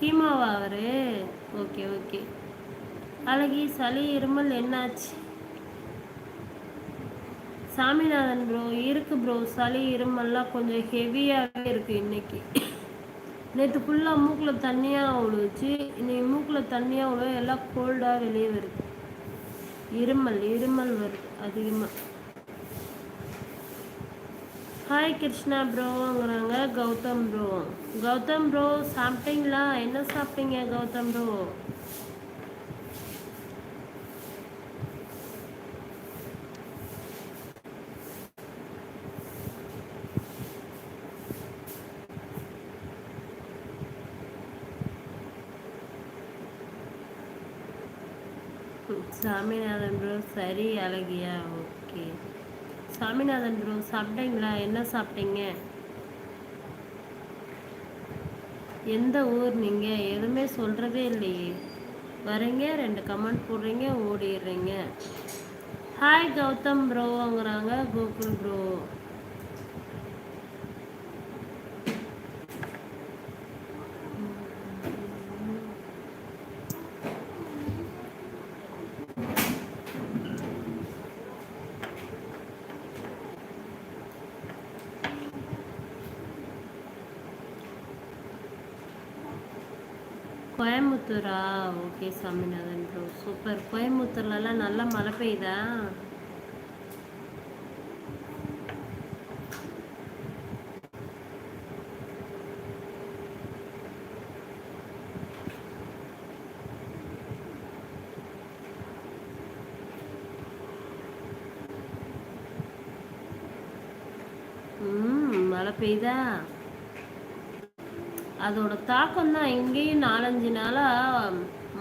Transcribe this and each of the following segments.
கீமாவா அவர்? Okay okay. அழகி சளி இருமல் என்னாச்சு? சாமிநாதன் ப்ரோ இருக்கு ப்ரோ சளி இருமல்லாம் கொஞ்சம் ஹெவியாகவே இருக்கு இன்னைக்கு. நேற்று ஃபுல்லாக மூக்கில் தண்ணியாக விழுச்சு இன்னைக்கு மூக்கில் தண்ணியாக விழுவ எல்லாம் கோல்டாக வெளியே வருது. இருமல் இருமல் வருது அதிகமாக ஹாய் கிருஷ்ணா ப்ரோங்கிறாங்க கௌதம் ப்ரோ கௌதம் ப்ரோ சாப்பிட்டீங்களா? என்ன சாப்பிட்டீங்க கௌதம் ப்ரோ சாமிநாதன் ப்ரோ சரி அழகியா ஓகே சாமிநாதன் ப்ரோ சாப்பிட்டீங்களா? என்ன சாப்பிட்டீங்க? எந்த ஊர் நீங்கள் எதுவுமே சொல்கிறதே இல்லையே. வரீங்க ரெண்டு கமெண்ட் போடுறீங்க ஓடிடுறீங்க. ஹாய் கௌதம் ப்ரோங்கிறாங்க Gokul bro கோயம்புத்தூரா? Okay Saminathan bro super. கோயம்புத்தூர்லலாம் நல்லா மழை பெய்யுதா? ம் மழை பெய்யுதா? அதோட தாக்கம் தான் இங்கேயும் நாலஞ்சு நாளாக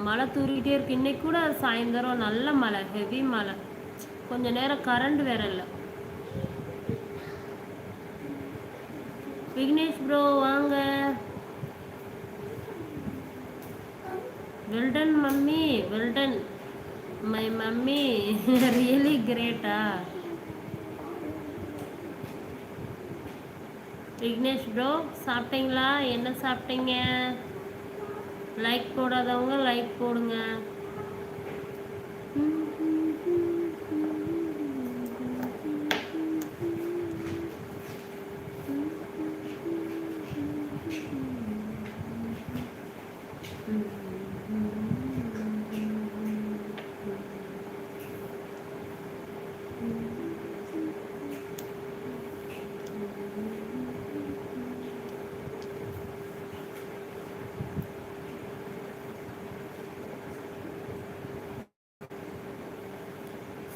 மழை தூரிக்கிட்டே இருக்கு. இன்னைக்கு கூட சாயந்தரம் நல்ல மழை ஹெவி மழை. கொஞ்ச நேரம் கரண்ட் வேற இல்லை. விக்னேஷ் ப்ரோ வாங்க. Well done mummy. Well done my mummy. Really Greta Vignesh bro சாப்பிட்டீங்களா? என்ன சாப்பிட்டீங்க? லைக் போடாதவங்க லைக் போடுங்க.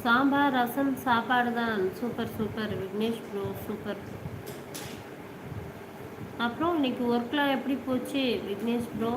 சாம்பார் ரசம் சாப்பாடு தான். Super super. Vignesh bro super. அப்புறம் இன்னைக்கு ஒர்க்லாம் எப்படி போச்சு விக்னேஷ் ப்ரோ?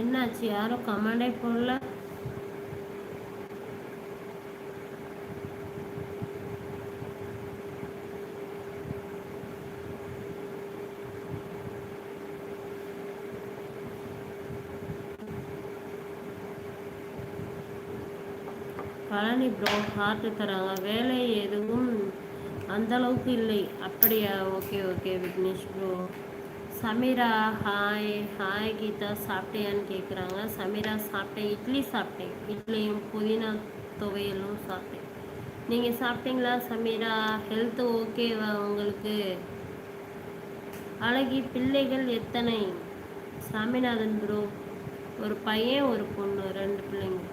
என்னாச்சு? யாரும் கமெண்டே போடல. பழனி ப்ரோ ஹார்ட் தராங்க. வேலை எதுவும் அந்த அளவுக்கு இல்லை. அப்படியா? Okay okay Vignesh bro Sameera hi hi Geetha சாப்பிட்டியான்னு கேட்குறாங்க சமீரா சாப்பிட்டேன். இட்லி சாப்பிட்டேன். இட்லியும் புதினா துவையலும் சாப்பிட்டேன். நீங்கள் சாப்பிட்டீங்களா சமீரா? ஹெல்த்து ஓகேவா உங்களுக்கு? அழகி பிள்ளைகள் எத்தனை? சாமிநாதன் ப்ரோ ஒரு பையன் ஒரு பொண்ணு ரெண்டு பிள்ளைங்க.